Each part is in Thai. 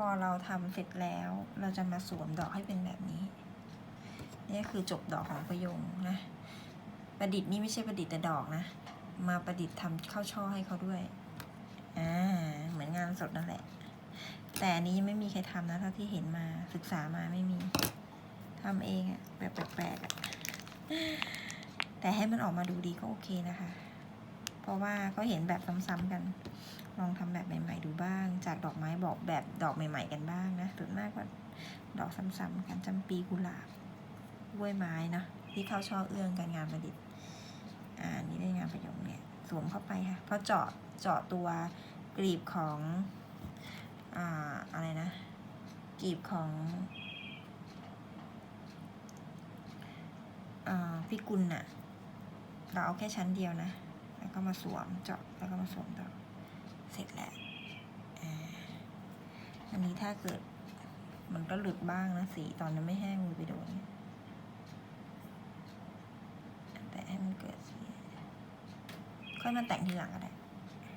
พอเราทำเสร็จแล้ว เราจะมาสวมดอกให้เป็นแบบนี้ นี่คือจบดอกของประโยงนะ ประดิษฐ์นี่ไม่ใช่ประดิษฐ์แต่ดอกนะ มาประดิษฐ์ทำเข้าช่อให้เขาด้วย อ่า เหมือนงานสดนั่นแหละ แต่อันนี้ยังไม่มีใครทำนะเท่าที่เห็นมาศึกษามาไม่มีทำเองอะแบบแปลกๆอะแต่ให้มันออกมาดูดีก็โอเคนะคะ เพราะว่าก็เห็นแบบซ้ำๆกัน ลองทำแบบใหม่ ๆ ดูบ้าง จากดอกไม้บอกแบบดอกใหม่ ๆ กันบ้างนะส่วนมากกว่าดอกซ้ำๆกันจำปีกุหลาบกล้วยไม้นะที่เข้าช่อเอื้องการงานประดิษฐ์อ่านี่ได้งานประยคเนี่ยสวมเข้าไปค่ะเพราะเจาะเจาะตัวกลีบของอ่าอะไรนะกลีบของอ่าพิกุลน่ะ เราเอาแค่ชั้นเดียวนะ แล้วก็มาสวมเจาะแล้วก็มาสวมต่อเสร็จแล้วอันนี้ถ้าเกิดมันก็หลุดบ้างนะสีตอนนั้นไม่แห้งมือไปโดนแต่ให้มันเกิดสีค่อยมาแต่งทีหลังก็ได้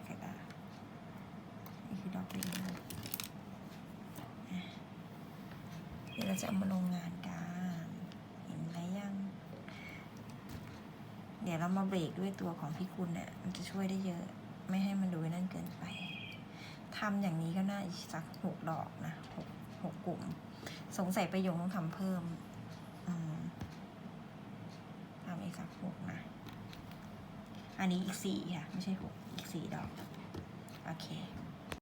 เสร็จแล้วนี่คือดอกลิงอะเดี๋ยวเราจะเอามาลงงานกัน เห็นไหมยัง เดี๋ยวเรามาเบรกด้วยตัวของพี่คุณเนี่ยมันจะช่วยได้เยอะ ไม่ให้มันดูนั่นเกินไปทำอย่างนี้ก็น่าอีกสักหกดอกนะหกหกกลุ่ม สงสัยประโยงต้องทำเพิ่มอืมทำอีกสักหกนะ อันนี้อีกสี่ค่ะ ไม่ใช่หกอีกสี่ดอก โอเค